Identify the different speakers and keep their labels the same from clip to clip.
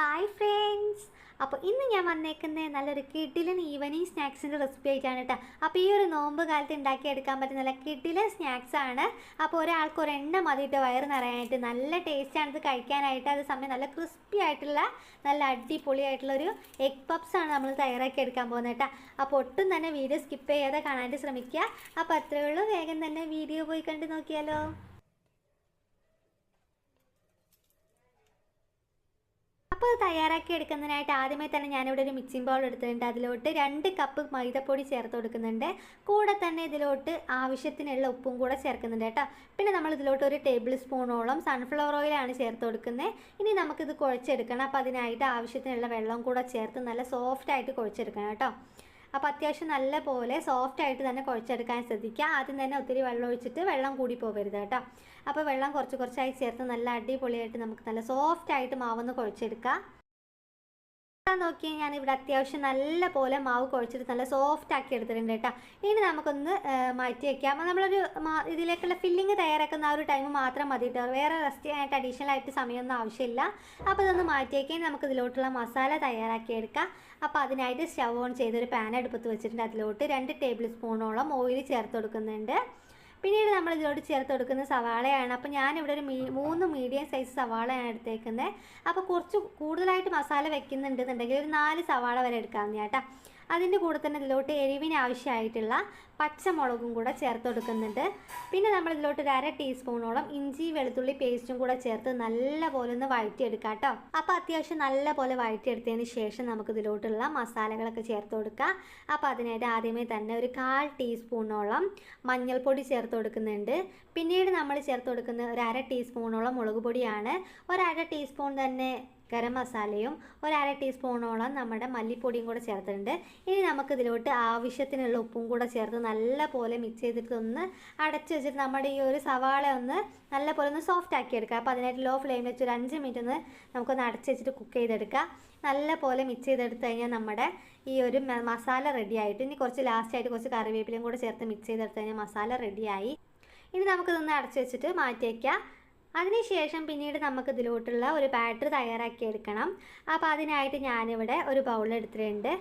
Speaker 1: Hi friends അപ്പോൾ ഇന്ന് ഞാൻ വന്നേക്കുന്നത് നല്ലൊരു കിഡിലൻ ഈവനിങ് സ്നാക്സിന്റെ റെസിപ്പി ആയിട്ടാണ് കേട്ടോ അപ്പോൾ ഈ ഒരു നോമ്പ് കാലത്ത് ഉണ്ടാക്കിയെടുക്കാൻ പറ്റുന്ന നല്ല കിഡിലൻ സ്നാക്സ് ആണ്. അപ്പോൾ ഒരാൾക്ക് ഒരു എണ്ണ മതിയിട്ട് വയറ് നിറയാനായിട്ട്. നല്ല ടേസ്റ്റാണ് ഇത് കഴിക്കാനായിട്ട് അത് സമയം നല്ല ക്രിസ്പി ആയിട്ടുള്ള നല്ല അടിപൊളിയായിട്ടുള്ള ഒരു എഗ് പപ്സ് ആണ് നമ്മൾ തയ്യാറാക്കി എടുക്കാൻ പോകുന്നത് കേട്ടോ അപ്പോൾ ഒട്ടും തന്നെ വീഡിയോ സ്കിപ്പ് ചെയ്യാതെ കാണാനായിട്ട് ശ്രമിക്കുക. അപ്പോൾ അത്രയേ ഉള്ളൂ. വേഗം തന്നെ വീഡിയോ പോയി കണ്ട് നോക്കിയാലോ. അപ്പോൾ അത് തയ്യാറാക്കി എടുക്കുന്നതിനായിട്ട് ആദ്യമേ തന്നെ ഞാനിവിടെ ഒരു മിക്സിംഗ് ബൗൾ എടുത്തിട്ടുണ്ട്. അതിലോട്ട് രണ്ട് കപ്പ് മൈദപ്പൊടി ചേർത്ത് കൊടുക്കുന്നുണ്ട്. കൂടെ തന്നെ ഇതിലോട്ട് ആവശ്യത്തിനുള്ള ഉപ്പും കൂടെ ചേർക്കുന്നുണ്ട് കേട്ടോ. പിന്നെ നമ്മൾ ഇതിലോട്ട് ഒരു ടേബിൾ സ്പൂണോളം സൺഫ്ലവർ ഓയിലാണ് ചേർത്ത് കൊടുക്കുന്നത്. ഇനി നമുക്കിത് കുഴച്ചെടുക്കണം. അപ്പോൾ അതിനായിട്ട് ആവശ്യത്തിനുള്ള വെള്ളം കൂടെ ചേർത്ത് നല്ല സോഫ്റ്റായിട്ട് കുഴച്ചെടുക്കണം കേട്ടോ. അപ്പോൾ അത്യാവശ്യം നല്ല പോലെ സോഫ്റ്റ് ആയിട്ട് തന്നെ കുഴച്ചെടുക്കാൻ ശ്രദ്ധിക്കുക. ആദ്യം തന്നെ ഒത്തിരി വെള്ളം ഒഴിച്ചിട്ട് വെള്ളം കൂടി പോകരുത് കേട്ടോ. അപ്പോൾ വെള്ളം കുറച്ച് കുറച്ചായി ചേർത്ത് നല്ല അടിപൊളിയായിട്ട് നമുക്ക് നല്ല സോഫ്റ്റ് ആയിട്ട് മാവൊന്ന് കുഴച്ചെടുക്കാം. നോക്കിയാൽ ഞാൻ ഇവിടെ അത്യാവശ്യം നല്ല പോലെ മാവ് കുഴച്ചിട്ട് നല്ല സോഫ്റ്റ് ആക്കി എടുത്തിട്ടുണ്ട് കേട്ടോ. ഇനി നമുക്കൊന്ന് മാറ്റി വയ്ക്കാം നമ്മളൊരു ഇതിലേക്കുള്ള ഫില്ലിങ് തയ്യാറാക്കുന്ന ആ ഒരു ടൈം മാത്രം മതി കേട്ടോ. വേറെ റെസ്റ്റ് ചെയ്യാനായിട്ട് അഡീഷണൽ ആയിട്ട് സമയമൊന്നും ആവശ്യമില്ല. അപ്പോൾ ഇതൊന്ന് മാറ്റി വയ്ക്കാൻ നമുക്ക് ഇതിലോട്ടുള്ള മസാല തയ്യാറാക്കി എടുക്കാം. അപ്പോൾ അതിനായിട്ട് സ്റ്റവ് ഓൺ ചെയ്തൊരു പാൻ അടുപ്പത്ത് വെച്ചിട്ടുണ്ട്. അതിലോട്ട് രണ്ട് ടേബിൾ സ്പൂണോളം ഓയിൽ ചേർത്ത് കൊടുക്കുന്നുണ്ട്. പിന്നീട് നമ്മൾ ഇതിലോട്ട് ചേർത്ത് കൊടുക്കുന്ന സവാളയാണ്. അപ്പോൾ ഞാനിവിടെ ഒരു മീ മൂന്ന് മീഡിയം സൈസ് സവാളയാണ് എടുത്തേക്കുന്നത്. അപ്പോൾ കുറച്ച് കൂടുതലായിട്ട് മസാല വെക്കുന്നുണ്ടെന്നുണ്ടെങ്കിൽ ഒരു നാല് സവാള വരെ എടുക്കാമെന്ന് കേട്ടോ. അതിന്റെ കൂടെ തന്നെ ഇതിലോട്ട് എരിവിന് ആവശ്യമായിട്ടുള്ള പച്ചമുളകും കൂടെ ചേർത്ത് കൊടുക്കുന്നുണ്ട്. പിന്നെ നമ്മൾ ഇതിലോട്ട് ഒരു അര ടീസ്പൂണോളം ഇഞ്ചി വെളുത്തുള്ളി പേസ്റ്റും കൂടെ ചേർത്ത് നല്ല പോലെ ഒന്ന് വഴറ്റിയെടുക്കാം കേട്ടോ. അപ്പോൾ അത്യാവശ്യം നല്ല പോലെ വഴറ്റിയെടുത്തതിന് ശേഷം നമുക്ക് ഇതിലോട്ടുള്ള മസാലകളൊക്കെ ചേർത്ത് കൊടുക്കാം. അപ്പോൾ അതിനായിട്ട് ആദ്യമേ തന്നെ ഒരു കാൽ ടീസ്പൂണോളം മഞ്ഞൾപ്പൊടി ചേർത്ത് കൊടുക്കുന്നുണ്ട്. പിന്നീട് നമ്മൾ ചേർത്ത് കൊടുക്കുന്ന ഒരു അര ടീസ്പൂണോളം മുളക് പൊടിയാണ് ഒരു അര ടീസ്പൂൺ തന്നെ ഗരം മസാലയും ഒരു അര ടീസ്പൂണോളം നമ്മുടെ മല്ലിപ്പൊടിയും കൂടെ ചേർത്തിട്ടുണ്ട്. ഇനി നമുക്ക് ഇതിലോട്ട് ആവശ്യത്തിനുള്ള ഉപ്പും കൂടെ ചേർത്ത് നല്ല പോലെ മിക്സ് ചെയ്തിട്ട് ഒന്ന് അടച്ച് വെച്ചിട്ട് നമ്മുടെ ഈ ഒരു സവാള ഒന്ന് നല്ല പോലെ ഒന്ന് സോഫ്റ്റ് ആക്കി എടുക്കുക. അപ്പോൾ അതിനായിട്ട് ലോ ഫ്ലെയിമിൽ വെച്ച് ഒരു അഞ്ച് മിനിറ്റ് ഒന്ന് നമുക്കൊന്ന് അടച്ച് വെച്ചിട്ട് കുക്ക് ചെയ്തെടുക്കുക. നല്ല പോലെ മിക്സ് ചെയ്തെടുത്ത് കഴിഞ്ഞാൽ നമ്മുടെ ഈ ഒരു മസാല റെഡി ആയിട്ട് ഇനി കുറച്ച് ലാസ്റ്റ് ആയിട്ട് കുറച്ച് കറിവേപ്പിലയും കൂടെ ചേർത്ത് മിക്സ് ചെയ്തെടുത്ത് കഴിഞ്ഞാൽ മസാല റെഡിയായി ഇനി നമുക്കിതൊന്ന് അടച്ച് വെച്ചിട്ട് മാറ്റി വയ്ക്കാം അതിനുശേഷം പിന്നീട് നമുക്ക് ഇതിലോട്ടുള്ള ഒരു ബാറ്റർ തയ്യാറാക്കി എടുക്കണം അപ്പോൾ അതിനായിട്ട് ഞാനിവിടെ ഒരു ബൗൾ എടുത്തിട്ടുണ്ട്.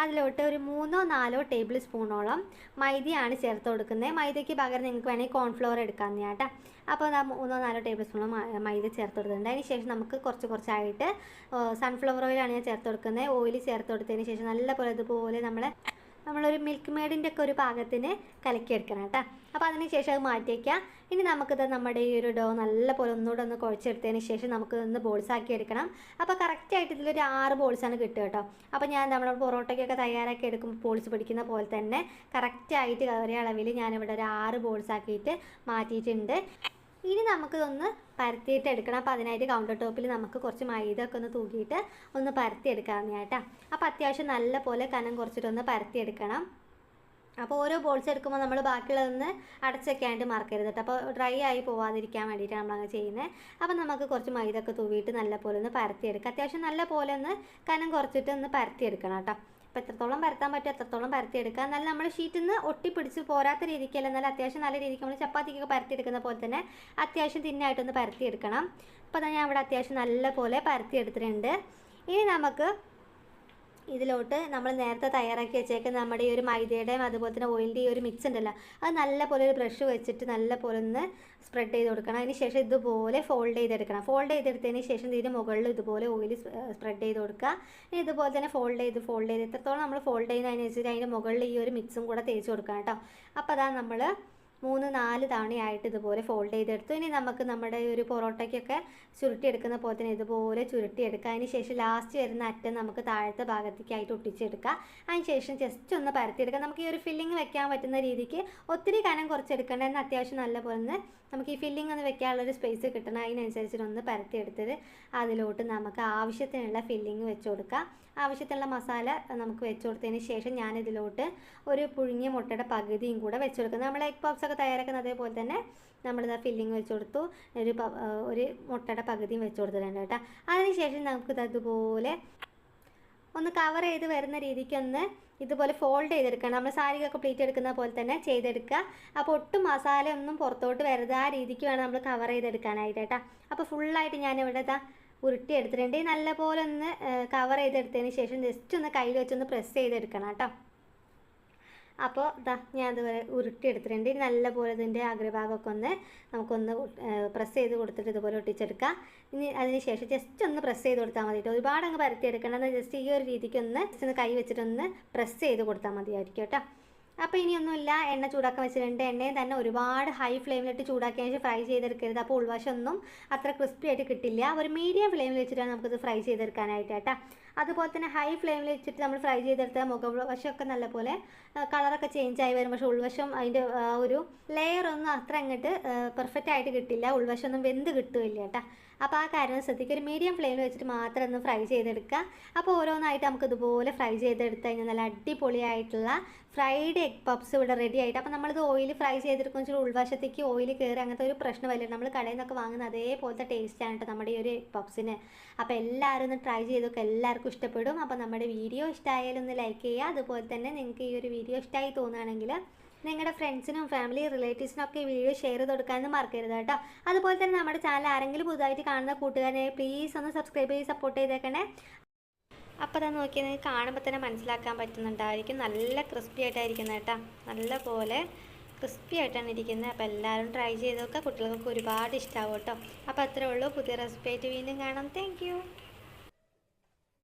Speaker 1: അതിലോട്ട് ഒരു മൂന്നോ നാലോ ടേബിൾ സ്പൂണോളം മൈദയാണ് ചേർത്ത് കൊടുക്കുന്നത്. മൈദയ്ക്ക് പകരം നിങ്ങൾക്ക് വേണമെങ്കിൽ കോൺഫ്ലവർ എടുക്കാമെന്ന് കേട്ടോ. അപ്പോൾ മൂന്നോ നാലോ ടേബിൾ സ്പൂണോ മൈദ ചേർത്ത് കൊടുത്തിട്ടുണ്ട്. അതിന് ശേഷം നമുക്ക് കുറച്ച് കുറച്ചായിട്ട് സൺഫ്ലവർ ഓയിലാണ് ഞാൻ ചേർത്ത് കൊടുക്കുന്നത്. ഓയിൽ ചേർത്ത് കൊടുത്തതിന് ശേഷം നല്ലപോലെ ഇതുപോലെ നമ്മൾ നമ്മളൊരു മിൽക്ക് മെയ്ഡിന്റെ ഒക്കെ ഒരു പാകത്തിന് കലക്കിയെടുക്കണം കേട്ടോ. അപ്പോൾ അതിന് ശേഷം അത് മാറ്റി വയ്ക്കാം ഇനി നമുക്കിത് നമ്മുടെ ഈ ഒരു ഡോ നല്ല പോലെ ഒന്നുകൂടെ ഒന്ന് കുഴച്ചെടുത്തതിന് ശേഷം നമുക്ക് ഒന്ന് ബോൾസ് ആക്കി എടുക്കണം. അപ്പോൾ കറക്റ്റായിട്ട് ഇതിലൊരു ആറ് ബോൾസാണ് കിട്ടുക കേട്ടോ. അപ്പോൾ ഞാൻ നമ്മുടെ പൊറോട്ടയ്ക്കൊക്കെ തയ്യാറാക്കി എടുക്കുമ്പോൾ ബോൾസ് പിടിക്കുന്ന പോലെ തന്നെ കറക്റ്റായിട്ട് ഒരേ അളവിൽ ഞാനിവിടെ ഒരു ആറ് ബോൾസ് ആക്കിയിട്ട് മാറ്റിയിട്ടുണ്ട്. ഇനി നമുക്കിതൊന്ന് പരത്തിയിട്ട് എടുക്കണം അപ്പോൾ അതിനായിട്ട് കൗണ്ടർ ടോപ്പിൽ നമുക്ക് കുറച്ച് മൈദ ഒക്കെ ഒന്ന് തൂക്കിയിട്ട് ഒന്ന് പരത്തിയെടുക്കാവുന്ന കേട്ടോ. അപ്പോൾ അത്യാവശ്യം നല്ല പോലെ കനം കുറച്ചിട്ടൊന്ന് പരത്തിയെടുക്കണം. അപ്പോൾ ഓരോ ബോൾസ് എടുക്കുമ്പോൾ നമ്മൾ ബാക്കിയുള്ളതൊന്ന് അടച്ചൊക്കെയായിട്ട് മറക്കരുത് കേട്ടോ. അപ്പോൾ ഡ്രൈ ആയി പോവാതിരിക്കാൻ വേണ്ടിയിട്ടാണ് നമ്മളങ്ങനെ ചെയ്യുന്നത്. അപ്പോൾ നമുക്ക് കുറച്ച് മൈദ ഒക്കെ തൂവിയിട്ട് നല്ല പോലെ ഒന്ന് പരത്തിയെടുക്കാം. അത്യാവശ്യം നല്ല പോലെ ഒന്ന് കനം കുറച്ചിട്ട് ഒന്ന് പരത്തിയെടുക്കണം കേട്ടോ. അപ്പോൾ എത്രത്തോളം പരത്താൻ പറ്റും എത്രത്തോളം പരത്തിയെടുക്കുക എന്നാൽ നമ്മൾ ഷീറ്റിൽ നിന്ന് ഒട്ടിപ്പിടിച്ച് പോരാത്ത രീതിക്കല്ല എന്നാൽ അത്യാവശ്യം നല്ല രീതിക്ക് നമ്മൾ ചപ്പാത്തിക്കൊക്കെ പരത്തിയെടുക്കുന്ന പോലെ തന്നെ അത്യാവശ്യം തിന്നായിട്ടൊന്ന് പരത്തിയെടുക്കണം. അപ്പോൾ ഞാൻ ഇവിടെ അത്യാവശ്യം നല്ല പോലെ പരത്തിയെടുത്തിട്ടുണ്ട്. ഇനി നമുക്ക് ഇതിലോട്ട് നമ്മൾ നേരത്തെ തയ്യാറാക്കി വെച്ചേക്കുന്ന നമ്മുടെ ഈ ഒരു മൈദയുടെയും അതുപോലെ തന്നെ ഓയിലിന്റെ ഈ ഒരു മിക്സ് ഉണ്ടല്ലോ അത് നല്ല പോലെ ഒരു ബ്രഷ് വെച്ചിട്ട് നല്ല പോലെ ഒന്ന് സ്പ്രെഡ് ചെയ്ത് കൊടുക്കണം. അതിന് ശേഷം ഇതുപോലെ ഫോൾഡ് ചെയ്തെടുക്കണം. ഫോൾഡ് ചെയ്തെടുത്തതിന് ശേഷം ഇതിന് മുകളിൽ ഇതുപോലെ ഓയിൽ സ്പ്രെഡ് ചെയ്ത് കൊടുക്കുക. ഇനി ഇതുപോലെ തന്നെ ഫോൾഡ് ചെയ്ത് ഫോൾഡ് ചെയ്ത് എത്രത്തോളം നമ്മൾ ഫോൾഡ് ചെയ്യുന്നതിനനുസരിച്ച് അതിന്റെ മുകളിൽ ഈ ഒരു മിക്സും കൂടെ തേച്ച് കൊടുക്കണം കേട്ടോ. അപ്പോൾ അതാണ് നമ്മൾ മൂന്ന് നാല് തവണയായിട്ട് ഇതുപോലെ ഫോൾഡ് ചെയ്തെടുത്തു. ഇനി നമുക്ക് നമ്മുടെ ഒരു പൊറോട്ടയ്ക്കൊക്കെ ചുരുട്ടിയെടുക്കുന്ന പോലെ തന്നെ ഇതുപോലെ ചുരുട്ടിയെടുക്കുക അതിന് ശേഷം ലാസ്റ്റ് വരുന്ന അറ്റം നമുക്ക് താഴത്തെ ഭാഗത്തേക്കായിട്ട് ഒട്ടിച്ചെടുക്കുക അതിന് ശേഷം ജസ്റ്റ് ഒന്ന് പരത്തിയെടുക്കുക നമുക്ക് ഈ ഒരു ഫില്ലിംഗ് വെക്കാൻ പറ്റുന്ന രീതിക്ക് ഒത്തിരി കനം കുറച്ചെടുക്കേണ്ട. എന്ന് അത്യാവശ്യം നല്ല പോലെ ഒന്ന് നമുക്ക് ഈ ഫില്ലിംഗ് ഒന്ന് വെക്കാനുള്ളൊരു സ്പേസ് കിട്ടണം. അതിനനുസരിച്ചിട്ട് ഒന്ന് പരത്തിയെടുത്തത് അതിലോട്ട് നമുക്ക് ആവശ്യത്തിനുള്ള ഫില്ലിംഗ് വെച്ച് കൊടുക്കുക ആവശ്യത്തിനുള്ള മസാല നമുക്ക് വെച്ച് കൊടുത്തതിന് ശേഷം ഞാനിതിലോട്ട് ഒരു പുഴുങ്ങിയ മുട്ടയുടെ പകുതിയും കൂടെ വെച്ച് നമ്മൾ എഗ് പപ്സ് ഒക്കെ തയ്യാറാക്കുന്ന അതേപോലെ തന്നെ നമ്മളിത് ഫില്ലിങ് വെച്ച് കൊടുത്തു. ഒരു ഒരു മുട്ടയുടെ പകുതിയും വെച്ച് കൊടുത്തിട്ടുണ്ട് കേട്ടോ. അതിനുശേഷം നമുക്കിത് അതുപോലെ ഒന്ന് കവർ ചെയ്ത് വരുന്ന രീതിക്കൊന്ന് ഇതുപോലെ ഫോൾഡ് ചെയ്തെടുക്കണം. നമ്മൾ സാരിക്കൊക്കെ പ്ലീറ്റ് എടുക്കുന്ന പോലെ തന്നെ ചെയ്തെടുക്കുക അപ്പോൾ ഒട്ടും മസാല ഒന്നും പുറത്തോട്ട് വരരുത്. ആ രീതിക്ക് വേണം നമ്മൾ കവർ ചെയ്തെടുക്കാനായിട്ട് കേട്ടോ. അപ്പോൾ ഫുള്ളായിട്ട് ഞാൻ ഇവിടെ ഇതാ ഉരുട്ടി എടുത്തിട്ടുണ്ട്. നല്ലപോലെ ഒന്ന് കവർ ചെയ്തെടുത്തതിന് ശേഷം ജസ്റ്റ് ഒന്ന് കയ്യിൽ വെച്ചൊന്ന് പ്രസ് ചെയ്തെടുക്കണം കേട്ടോ. അപ്പോൾ ദാ ഞാൻ അതുപോലെ ഉരുട്ടി എടുത്തിട്ടുണ്ട്. ഇനി നല്ലപോലെ ഇതിന്റെ അഗ്രഭാഗമൊക്കെ ഒന്ന് നമുക്കൊന്ന് പ്രസ് ചെയ്ത് കൊടുത്തിട്ട് ഇതുപോലെ ഒട്ടിച്ചെടുക്കാം. ഇനി അതിന് ശേഷം ജസ്റ്റ് ഒന്ന് പ്രസ് ചെയ്ത് കൊടുത്താൽ മതി കേട്ടോ. ഒരുപാട് അങ്ങ് പരത്തിയെടുക്കണം ജസ്റ്റ് ഈ ഒരു രീതിക്ക് ഒന്ന് ജസ്റ്റ് ഒന്ന് കൈ വെച്ചിട്ടൊന്ന് പ്രസ് ചെയ്ത് കൊടുത്താൽ മതിയായിരിക്കും കേട്ടോ. അപ്പോൾ ഇനിയൊന്നുമില്ല എണ്ണ ചൂടാക്കാൻ വെച്ചിട്ടുണ്ട് എണ്ണയും തന്നെ ഒരുപാട് ഹൈ ഫ്ലെയിമിലിട്ട് ചൂടാക്കിയ ശേഷം ഫ്രൈ ചെയ്തെടുക്കരുത്. അപ്പോൾ ഉൾവശമൊന്നും അത്ര ക്രിസ്പി ആയിട്ട് കിട്ടില്ല. ഒരു മീഡിയം ഫ്ലെയിമിൽ വെച്ചിട്ടാണ് നമുക്കിത് ഫ്രൈ ചെയ്തെടുക്കാനായിട്ട് കേട്ടോ. അതുപോലെ തന്നെ ഹൈ ഫ്ലെയിമിൽ വെച്ചിട്ട് നമ്മൾ ഫ്രൈ ചെയ്തെടുത്ത മുഖവശമൊക്കെ നല്ലപോലെ കളറൊക്കെ ചേഞ്ച് ആയി വരും പക്ഷേ ഉൾവശം അതിന്റെ ഒരു ലെയർ ഒന്നും അത്ര അങ്ങോട്ട് പെർഫെക്റ്റ് ആയിട്ട് കിട്ടില്ല. ഉൾവശം ഒന്നും വെന്ത് കിട്ടുമില്ല കേട്ടോ. അപ്പോൾ ആ കാര്യം ശ്രദ്ധിക്കുക. ഒരു മീഡിയം ഫ്ലെയിമിൽ വെച്ചിട്ട് മാത്രം ഒന്ന് ഫ്രൈ ചെയ്തെടുക്കുക. അപ്പോൾ ഓരോന്നായിട്ട് നമുക്ക് ഇതുപോലെ ഫ്രൈ ചെയ്തെടുത്ത് കഴിഞ്ഞാൽ നല്ല അടിപൊളിയായിട്ടുള്ള ഫ്രൈഡ് എഗ് പപ്സ് ഇവിടെ റെഡി ആയിട്ട്. അപ്പോൾ നമ്മളിത് ഓയിൽ ഫ്രൈ ചെയ്തെടുക്കുന്ന വെച്ചാൽ ഉൾവശത്തേക്ക് ഓയിൽ കയറി അങ്ങനത്തെ ഒരു പ്രശ്നമല്ല നമ്മൾ കടയിൽ നിന്നൊക്കെ വാങ്ങുന്ന അതേപോലത്തെ ടേസ്റ്റാണ് കേട്ടോ നമ്മുടെ ഈ ഒരു എഗ് പപ്സിന് അപ്പോൾ എല്ലാവരും ഒന്ന് ട്രൈ ചെയ്തൊക്കെ എല്ലാവർക്കും ഇഷ്ടപ്പെടും. അപ്പോൾ നമ്മുടെ വീഡിയോ ഇഷ്ടമായാലും ഒന്ന് ലൈക്ക് ചെയ്യുക. അതുപോലെ തന്നെ നിങ്ങൾക്ക് ഈ ഒരു വീഡിയോ ഇഷ്ടമായി തോന്നുകയാണെങ്കിൽ നിങ്ങളുടെ ഫ്രണ്ട്സിനും ഫാമിലി റിലേറ്റീവ്സിനും ഒക്കെ ഈ വീഡിയോ ഷെയർ ചെയ്ത് കൊടുക്കാനൊന്നും മറക്കരുത് കേട്ടോ. അതുപോലെ തന്നെ നമ്മുടെ ചാനൽ ആരെങ്കിലും പുതുതായിട്ട് കാണുന്ന കൂട്ടുകാരെ പ്ലീസ് ഒന്ന് സബ്സ്ക്രൈബ് ചെയ്ത് സപ്പോർട്ട് ചെയ്തേക്കണേ. അപ്പോൾ തന്നെ നോക്കിയാൽ നിങ്ങൾക്ക് കാണുമ്പോൾ തന്നെ മനസ്സിലാക്കാൻ പറ്റുന്നുണ്ടായിരിക്കും. നല്ല ക്രിസ്പി ആയിട്ടായിരിക്കുന്നത് കേട്ടോ. നല്ല പോലെ ക്രിസ്പി ആയിട്ടാണ് ഇരിക്കുന്നത്. അപ്പോൾ എല്ലാവരും ട്രൈ ചെയ്ത് നോക്കുക. കുട്ടികൾക്കൊക്കെ ഒരുപാട് ഇഷ്ടമാവും കേട്ടോ. അപ്പോൾ അത്രേ ഉള്ളൂ. പുതിയ റെസിപ്പി ആയിട്ട് വീണ്ടും കാണാം. താങ്ക്